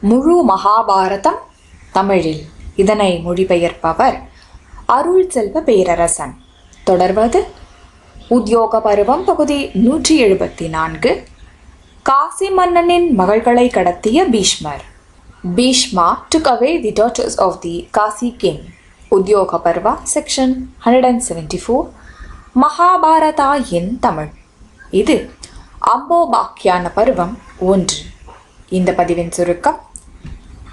முழு மகாபாரதம் தமிழில். இதனை மொழிபெயர்ப்பவர் அருள் செல்வ பேரரசன். தொடர்வது உத்தியோக பருவம் பகுதி நூற்றி எழுபத்தி நான்கு. காசி மன்னனின் மகள்களை கடத்திய பீஷ்மர். Bhishma took away the daughters of the Kashi king Udyoga Parva section hundred and seventy four Mahabharata in Tamil. இது அம்போபாக்கியான பருவம் ஒன்று. இந்த பதிவின் சுருக்கம்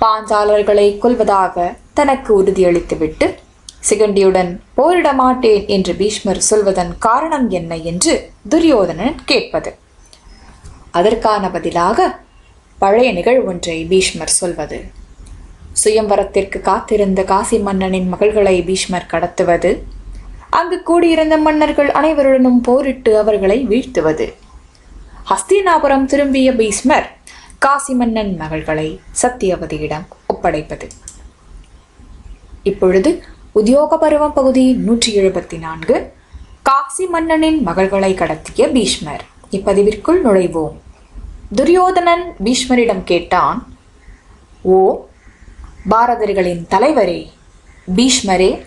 பாஞ்சாலர்களை கொல்வதாக தனக்கு உறுதியளித்துவிட்டு சிகண்டியுடன் போரிட மாட்டேன் என்று பீஷ்மர் சொல்வதன் காரணம் என்ன என்று துரியோதனன் கேட்பது. அதற்கான பதிலாக பழைய நிகழ்வொன்றை பீஷ்மர் சொல்வது. சுயம்வரத்திற்கு காத்திருந்த காசி மன்னனின் மகள்களை பீஷ்மர் கடத்துவது. அங்கு கூடியிருந்த மன்னர்கள் அனைவருடனும் போரிட்டு அவர்களை வீழ்த்துவது. ஹஸ்தினாபுரம் திரும்பிய பீஷ்மர் காசி மன்னன் மகள்களை சத்தியவதியிடம் ஒப்படைப்பது. இப்பொழுது உத்தியோக பருவம் பகுதி நூற்றி எழுபத்தி நான்கு காசி மன்னனின் மகள்களை கடத்திய பீஷ்மர். இப்பதிவிற்குள் நுழைவோம். துரியோதனன் பீஷ்மரிடம் கேட்டான் ஓ பாரதர்களின் தலைவரே பீஷ்மரே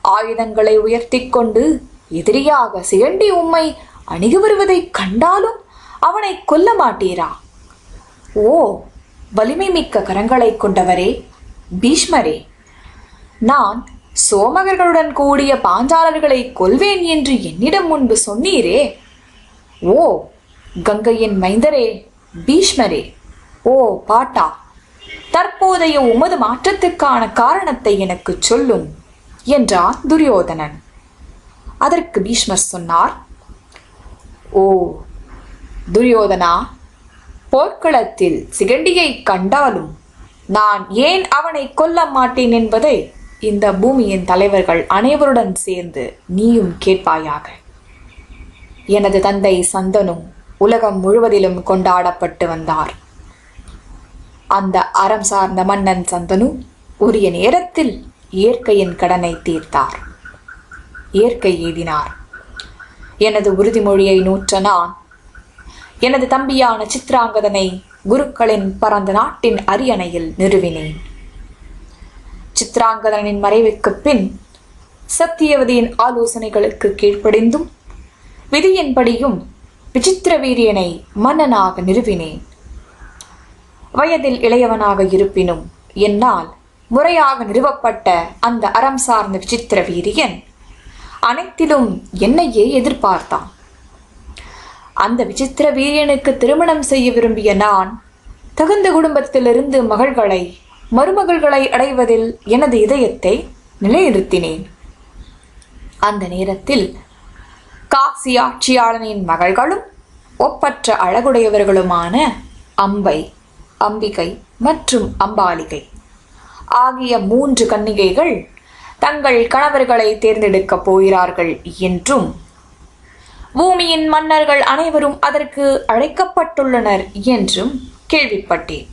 ஆயுதங்களை உயர்த்திக் கொண்டு எதிரியாக சிகண்டி உம்மை அணுகி வருவதைக் கண்டாலும் அவனை கொல்ல மாட்டீரா? ஓ வலிமை மிக்க கரங்களைக் கொண்டவரே பீஷ்மரே. நான் சோமகர்களுடன் கூடிய பாஞ்சாலர்களை கொல்வேன் என்று என்னிடம் முன்பு சொன்னீரே. ஓ கங்கையின் மைந்தரே பீஷ்மரே. ஓ பாட்டா தற்போதைய உமது மாற்றத்துக்கான காரணத்தை எனக்கு சொல்லும் என்றான் துரியோதனன். அதற்கு பீஷ்மர் சொன்னார் ஓ துரியோதனா போர்க்களத்தில் சிகண்டியை கண்டாலும் நான் ஏன் அவனை கொல்ல மாட்டேன் என்பதை இந்த பூமியின் தலைவர்கள் அனைவருடன் சேர்ந்து நீயும் கேட்பாயாக. எனது தந்தை சந்தனும் உலகம் முழுவதிலும் கொண்டாடப்பட்டு வந்தார். அந்த அறம் சார்ந்த மன்னன் சந்தனு உரிய நேரத்தில் இயற்கையின் கடனை தீர்த்தார். இயற்கை எய்தினார் எனது உறுதிமொழியை நூற்ற நான் எனது தம்பியான சித்ராங்கதனை குருக்களின் பரந்த நாட்டின் அரியணையில் நிறுவினேன். சித்ராங்கதனின் மறைவுக்குப் பின் சத்தியவதியின் ஆலோசனைகளுக்கு கீழ்ப்படிந்தும் விதியின்படியும் விசித்திர வீரியனை மன்னனாக நிறுவினேன். வயதில் இளையவனாக இருப்பினும் என்னால் முறையாக நிறுவப்பட்ட அந்த அறம் சார்ந்த விசித்திர வீரியன் அனைத்திலும் என்னையே எதிர்பார்த்தான். அந்த விசித்திர வீரியனுக்கு திருமணம் செய்ய விரும்பிய நான் தகுந்த குடும்பத்திலிருந்து மகள்களை மருமகள்களை அடைவதில் எனது இதயத்தை நிலைநிறுத்தினேன். அந்த நேரத்தில் காசி ஆட்சியாளனின் மகள்களும் ஒப்பற்ற அழகுடையவர்களுமான அம்பை அம்பிகை மற்றும் அம்பாலிகை ஆகிய மூன்று கன்னிகைகள் தங்கள் கணவர்களை தேர்ந்தெடுக்கப் போகிறார்கள் என்றும் பூமியின் மன்னர்கள் அனைவரும் அதற்கு அழைக்கப்பட்டுள்ளனர் என்றும் கேள்விப்பட்டேன்.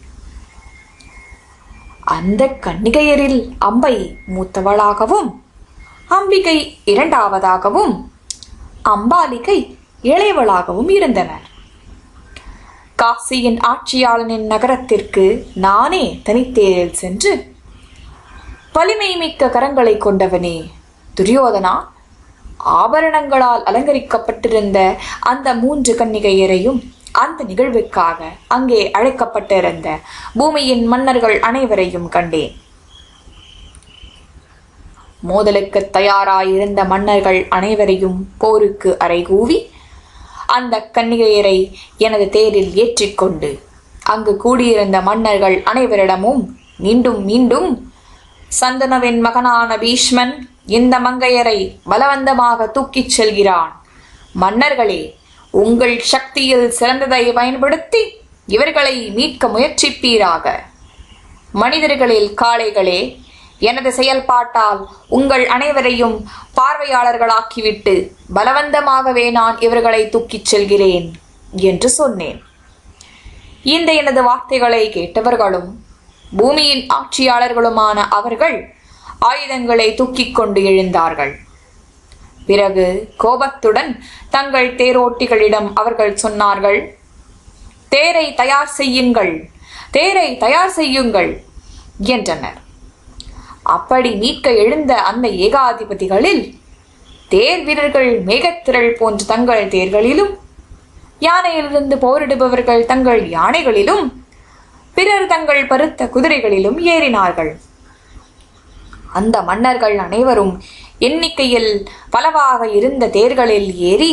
அந்த கன்னிகையரில் அம்பை மூத்தவளாகவும் அம்பிகை இரண்டாவதாகவும் அம்பாலிகை இளையவளாகவும் இருந்தனர். காசியின் ஆட்சியாளனின் நகரத்திற்கு நானே தனித்தேரில் சென்று வலிமை மிக்க கரங்களை கொண்டவனே துரியோதனா ஆபரணங்களால் அலங்கரிக்கப்பட்டிருந்த அந்த மூன்று கன்னிகையரையும் அந்த நிகழ்வுக்காக அங்கே அழைக்கப்பட்டிருந்த பூமியின் மன்னர்கள் அனைவரையும் கண்டேன். மோதலுக்கு தயாராயிருந்த மன்னர்கள் அனைவரையும் போருக்கு அறைகூவி அந்த கன்னிகையரை எனது தேரில் ஏற்றிக்கொண்டு அங்கு கூடியிருந்த மன்னர்கள் அனைவரிடமும் மீண்டும் மீண்டும் சந்தனவின் மகனான பீஷ்மன் இந்த மங்கையரை பலவந்தமாக தூக்கிச் செல்கிறான். மன்னர்களே உங்கள் சக்தியில் சிறந்ததை பயன்படுத்தி இவர்களை மீட்க முயற்சிப்பீராக. மனிதர்களில் காளைகளே எனது செயல்பாட்டால் உங்கள் அனைவரையும் பார்வையாளர்களாக்கிவிட்டு பலவந்தமாகவே நான் இவர்களை தூக்கிச் செல்கிறேன் என்று சொன்னேன். இந்த எனது வார்த்தைகளை கேட்டவர்களும் பூமியின் ஆட்சியாளர்களுமான அவர்கள் ஆயுதங்களை தூக்கிக் கொண்டு எழுந்தார்கள். பிறகு கோபத்துடன் தங்கள் தேரோட்டிகளிடம் அவர்கள் சொன்னார்கள் தேரை தயார் செய்யுங்கள் தேரை தயார் செய்யுங்கள் என்றனர். அப்படி மீட்க எழுந்த அந்த ஏகாதிபதிகளில் தேர் வீரர்கள் மேகத்திரள் போன்ற தங்கள் தேர்களிலும் யானையிலிருந்து போரிடுபவர்கள் தங்கள் யானைகளிலும் பிறர் தங்கள் பருத்த குதிரைகளிலும் ஏறினார்கள். அந்த மன்னர்கள் அனைவரும் எண்ணிக்கையில் பலவாக இருந்த தேர்களில் ஏறி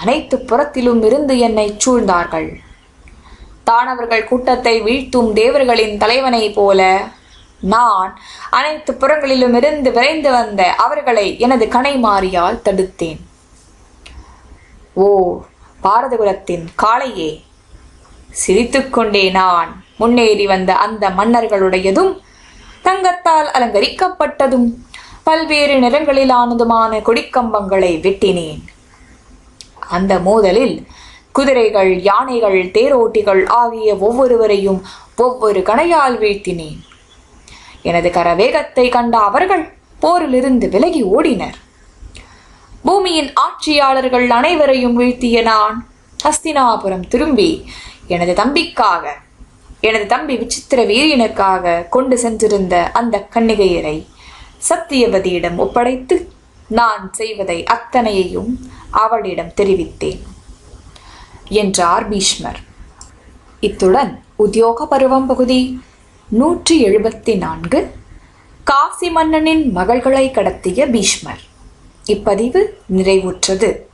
அனைத்து புறத்திலும் இருந்து என்னை சூழ்ந்தார்கள். தானவர்கள் கூட்டத்தை வீழ்த்தும் தேவர்களின் தலைவனைப் போல நான் அனைத்து புறங்களிலும் இருந்து விரைந்து வந்த அவர்களை எனது கனைமாரியால் தடுத்தேன். ஓ பாரதகுலத்தின் காளையே சிரித்துக்கொண்டே நான் முன்னேறி வந்த அந்த மன்னர்களுடையதும் தங்கத்தால் அலங்கரிக்கப்பட்டதும் பல்வேறு நிறங்களிலானதுமான கொடிக்கம்பங்களை வெட்டினேன். அந்த மோதலில் குதிரைகள் யானைகள் தேரோட்டிகள் ஆகிய ஒவ்வொருவரையும் ஒவ்வொரு கணையால் வீழ்த்தினேன். எனது கரவேகத்தை கண்ட அவர்கள் போரிலிருந்து விலகி ஓடினர். பூமியின் ஆட்சியாளர்கள் அனைவரையும் வீழ்த்திய நான் ஹஸ்தினாபுரம் திரும்பி எனது தம்பிக்காக எனது தம்பி விசித்திர வீரியனுக்காக கொண்டு சென்றிருந்த அந்த கன்னிகையரை சத்தியவதியிடம் ஒப்படைத்து நான் செய்வதை அத்தனையையும் அவளிடம் தெரிவித்தேன் என்றார் பீஷ்மர். இத்துடன் உத்தியோக பருவம் பகுதி நூற்றி எழுபத்தி நான்கு. காசி மன்னனின் மகள்களை கடத்திய பீஷ்மர். இப்பதிவு நிறைவுற்றது.